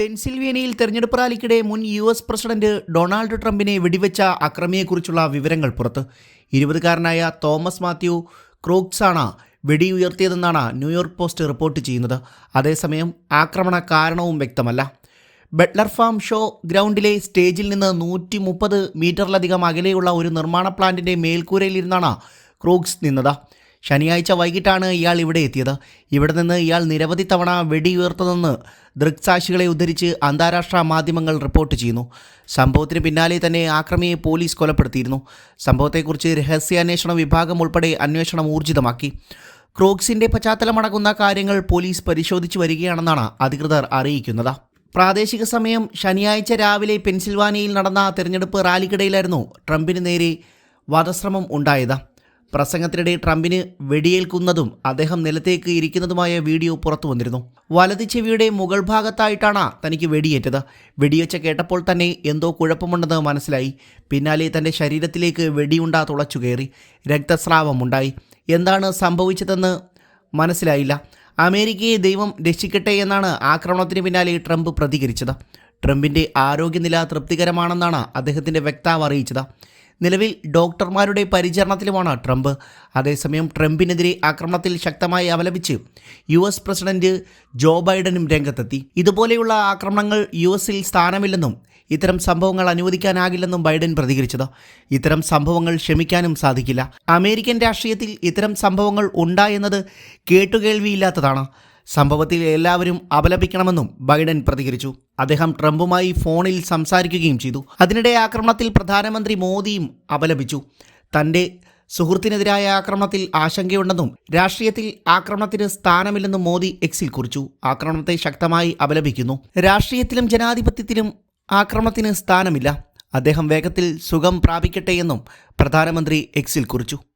പെൻസിൽവേനിയയിൽ തെരഞ്ഞെടുപ്പ് റാലിക്കിടെ മുൻ U S president Donald ട്രംപിനെ വെടിവെച്ച അക്രമിയെക്കുറിച്ചുള്ള വിവരങ്ങൾ പുറത്ത്. ഇരുപതുകാരനായ തോമസ് മാത്യു ക്രോക്സാണ് വെടി ഉയർത്തിയതെന്നാണ് ന്യൂയോർക്ക് പോസ്റ്റ് റിപ്പോർട്ട് ചെയ്യുന്നത്. അതേസമയം ആക്രമണ കാരണവും വ്യക്തമല്ല. ബട്ട്ലർ ഫാം ഷോ ഗ്രൗണ്ടിലെ സ്റ്റേജിൽ നിന്ന് നൂറ്റി മുപ്പത് മീറ്ററിലധികം അകലെയുള്ള ഒരു നിർമ്മാണ പ്ലാന്റിന്റെ മേൽക്കൂരയിലിരുന്നാണ് ക്രോക്സ് നിന്നത്. ശനിയാഴ്ച വൈകിട്ടാണ് ഇയാൾ ഇവിടെ എത്തിയത്. ഇവിടെ നിന്ന് ഇയാൾ നിരവധി തവണ വെടിയുയർത്തതെന്ന് ദൃക്സാക്ഷികളെ ഉദ്ധരിച്ച് അന്താരാഷ്ട്ര മാധ്യമങ്ങൾ റിപ്പോർട്ട് ചെയ്യുന്നു. സംഭവത്തിന് പിന്നാലെ തന്നെ ആക്രമിയെ പോലീസ് കൊലപ്പെടുത്തിയിരുന്നു. സംഭവത്തെക്കുറിച്ച് രഹസ്യാന്വേഷണ വിഭാഗം ഉൾപ്പെടെ അന്വേഷണം ഊർജിതമാക്കി. ക്രോക്സിന്റെ പശ്ചാത്തലമടങ്ങുന്ന കാര്യങ്ങൾ പോലീസ് പരിശോധിച്ചു വരികയാണെന്നാണ് അധികൃതർ അറിയിക്കുന്നത്. പ്രാദേശിക സമയം ശനിയാഴ്ച രാവിലെ പെൻസിൽവാനിയയിൽ നടന്ന തെരഞ്ഞെടുപ്പ് റാലിക്കിടയിലായിരുന്നു ട്രംപിന് നേരെ വധശ്രമം ഉണ്ടായത്. പ്രസംഗത്തിനിടെ ട്രംപിന് വെടിയേൽക്കുന്നതും അദ്ദേഹം നിലത്തേക്ക് ഇരിക്കുന്നതുമായ വീഡിയോ പുറത്തു വന്നിരുന്നു. വലത് ചെവിയുടെ മുകൾ ഭാഗത്തായിട്ടാണ് തനിക്ക് വെടിയേറ്റത്. വെടിയൊച്ച കേട്ടപ്പോൾ തന്നെ എന്തോ കുഴപ്പമുണ്ടെന്ന് മനസ്സിലായി. പിന്നാലെ തന്റെ ശരീരത്തിലേക്ക് വെടിയുണ്ട തുളച്ചു കയറി രക്തസ്രാവമുണ്ടായി. എന്താണ് സംഭവിച്ചതെന്ന് മനസ്സിലായില്ല. അമേരിക്കയെ ദൈവം രക്ഷിക്കട്ടെ എന്നാണ് ആക്രമണത്തിന് പിന്നാലെ ട്രംപ് പ്രതികരിച്ചത്. ട്രംപിന്റെ ആരോഗ്യനില തൃപ്തികരമാണെന്നാണ് അദ്ദേഹത്തിന്റെ വക്താവ് അറിയിച്ചത്. നിലവിൽ ഡോക്ടർമാരുടെ പരിചരണത്തിലുമാണ് ട്രംപ്. അതേസമയം ട്രംപിനെതിരെ ആക്രമണത്തിൽ ശക്തമായി അപലപിച്ച് യു എസ് പ്രസിഡന്റ് ജോ ബൈഡനും രംഗത്തെത്തി. ഇതുപോലെയുള്ള ആക്രമണങ്ങൾ യു എസിൽ സ്ഥാനമില്ലെന്നും ഇത്തരം സംഭവങ്ങൾ അനുവദിക്കാനാകില്ലെന്നും ബൈഡൻ പ്രതികരിച്ചത്. ഇത്തരം സംഭവങ്ങൾ ക്ഷമിക്കാനും സാധിക്കില്ല. അമേരിക്കൻ രാഷ്ട്രീയത്തിൽ ഇത്തരം സംഭവങ്ങൾ ഉണ്ടായെന്നത് കേട്ടുകേൾവിയില്ലാത്തതാണ്. സംഭവത്തിൽ എല്ലാവരും അപലപിക്കണമെന്നും ബൈഡൻ പ്രതികരിച്ചു. അദ്ദേഹം ട്രംപുമായി ഫോണിൽ സംസാരിക്കുകയും ചെയ്തു. അതിനിടെ ആക്രമണത്തിൽ പ്രധാനമന്ത്രി മോദിയും അപലപിച്ചു. തന്റെ സുഹൃത്തിനെതിരായ ആക്രമണത്തിൽ ആശങ്കയുണ്ടെന്നും രാഷ്ട്രീയത്തിൽ ആക്രമണത്തിന് സ്ഥാനമില്ലെന്നും മോദി എക്സിൽ കുറിച്ചു. ആക്രമണത്തെ ശക്തമായി അപലപിക്കുന്നു. രാഷ്ട്രീയത്തിലും ജനാധിപത്യത്തിലും ആക്രമണത്തിന് സ്ഥാനമില്ല. അദ്ദേഹം വേഗത്തിൽ സുഖം പ്രാപിക്കട്ടെയെന്നും പ്രധാനമന്ത്രി എക്സിൽ കുറിച്ചു.